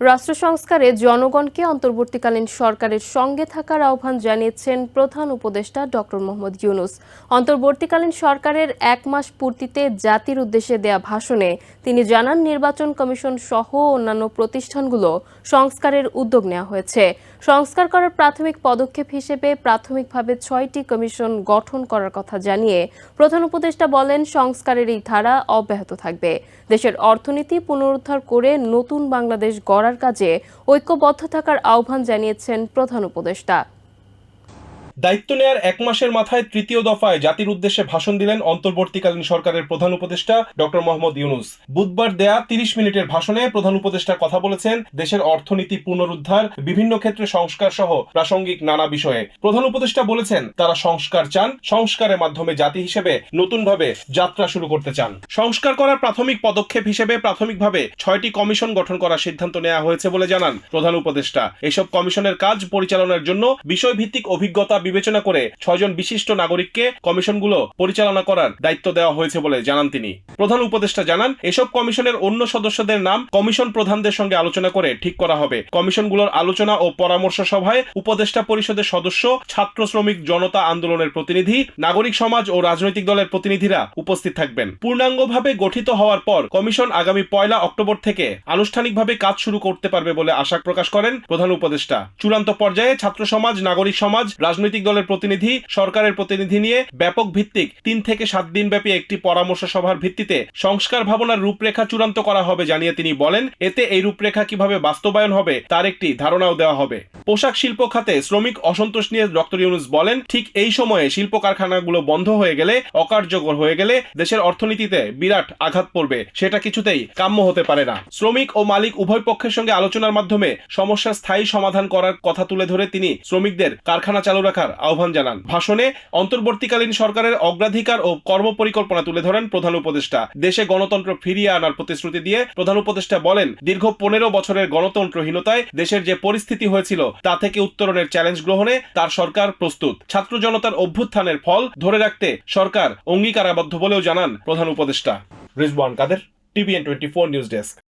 রাষ্ট্র সংস্কারে জনগণকে অন্তর্বর্তীকালীন সরকারের সঙ্গে থাকার আহ্বান জানিয়েছেন প্রধান উপদেষ্টা ডক্টর মোহাম্মদ ইউনুস। অন্তর্বর্তীকালীন সরকারের এক মাস পূর্তিতে জাতির উদ্দেশ্যে দেয়া ভাষণে তিনি জানান, নির্বাচন কমিশন সহ অন্যান্য প্রতিষ্ঠানগুলো সংস্কারের উদ্যোগ নেওয়া হয়েছে। সংস্কার করার প্রাথমিক পদক্ষেপ হিসেবে প্রাথমিকভাবে ছয়টি কমিশন গঠন করার কথা জানিয়ে প্রধান উপদেষ্টা বলেন, সংস্কারের এই ধারা অব্যাহত থাকবে। দেশের অর্থনীতি পুনরুদ্ধার করে নতুন বাংলাদেশ গড়ার কাজে ঐক্যবদ্ধ থাকার আহ্বান জানিয়েছেন প্রধান উপদেষ্টা। দায়িত্ব নেয়ার এক মাসের মাথায় তৃতীয় দফায় জাতির উদ্দেশ্যে ভাষণ দিলেন অন্তর্বর্তীকালীন সরকারের প্রধান উপদেষ্টা ডক্টর মোহাম্মদ ইউনুস। বুধবার দেয়া তিরিশ মিনিটের ভাষণে প্রধান উপদেষ্টা কথা বলেছেন, দেশের অর্থনীতি পুনরুদ্ধার, বিভিন্ন ক্ষেত্রে সংস্কার সহ প্রাসঙ্গিক নানা বিষয়ে। প্রধান উপদেষ্টা বলেছেন, তারা সংস্কার চান, সংস্কারের মাধ্যমে জাতি হিসেবে নতুনভাবে যাত্রা শুরু করতে চান। সংস্কার করার প্রাথমিক পদক্ষেপ হিসেবে প্রাথমিকভাবে ছয়টি কমিশন গঠন করার সিদ্ধান্ত নেওয়া হয়েছে বলে জানান প্রধান উপদেষ্টা। এসব কমিশনের কাজ পরিচালনার জন্য বিষয়ভিত্তিক অভিজ্ঞতা বিবেচনা করে ছয়জন বিশিষ্ট নাগরিককে কমিশনগুলো পরিচালনা করার দায়িত্ব দেওয়া হয়েছে বলে জানান তিনি। প্রধান উপদেষ্টা জানান, এসব কমিশনের অন্য সদস্যদের নাম কমিশন প্রধানদের সঙ্গে আলোচনা করে ঠিক করা হবে। কমিশনগুলোর আলোচনা ও পরামর্শ সভায় উপদেষ্টা পরিষদের সদস্য, ছাত্র শ্রমিক জনতা আন্দোলনের প্রতিনিধি, নাগরিক সমাজ ও রাজনৈতিক দলের প্রতিনিধিরা উপস্থিত থাকবেন। পূর্ণাঙ্গভাবে গঠিত হওয়ার পর কমিশন আগামী পয়লা অক্টোবর থেকে আনুষ্ঠানিকভাবে কাজ শুরু করতে পারবে বলে আশা প্রকাশ করেন প্রধান উপদেষ্টা। চূড়ান্ত পর্যায়ে ছাত্র সমাজ, নাগরিক সমাজ, রাজনৈতিক দলের প্রতিনিধি, সরকারের প্রতিনিধি নিয়ে ব্যাপক ভিত্তিক তিন থেকে সাত দিন ব্যাপী একটি পরামর্শ সভার ভিত্তিতে সংস্কার ভাবনার রূপরেখা চূড়ান্ত করা হবে জানিয়ে তিনি বলেন, এতে এই রূপরেখা কীভাবে বাস্তবায়ন হবে তার একটি ধারণাও দেওয়া হবে। পোশাক শিল্প খাতে শ্রমিক অসন্তোষ নিয়ে ডক্টর ইউনুস বলেন, ঠিক এই সময়ে শিল্প কারখানাগুলো বন্ধ হয়ে গেলে, অকার্যকর হয়ে গেলে দেশের অর্থনীতিতে বিরাট আঘাত পড়বে, সেটা কিছুতেই কাম্য হতে পারে না। শ্রমিক ও মালিক উভয় পক্ষের সঙ্গে আলোচনার মাধ্যমে সমস্যার স্থায়ী সমাধান করার কথা তুলে ধরে তিনি শ্রমিকদের কারখানা চালু রাখার আহ্বান জানান। ভাষণে অন্তর্বর্তীকালীন সরকারের অগ্রাধিকার ও কর্মপরিকল্পনা তুলে ধরেন প্রধান উপদেষ্টা। দেশে গণতন্ত্র ফিরিয়ে আনার প্রতিশ্রুতি দিয়ে প্রধান উপদেষ্টা বলেন, দীর্ঘ পনেরো বছরের গণতন্ত্রহীনতায় দেশের যে পরিস্থিতি হয়েছিল, তা থেকে উত্তরণের চ্যালেঞ্জ গ্রহণে তার সরকার প্রস্তুত। ছাত্র জনতার অভ্যুত্থানের ফল ধরে রাখতে সরকার অঙ্গীকারাবদ্ধ বলেও জানান প্রধান উপদেষ্টা। Rizwan Kader, TVN twenty four news desk.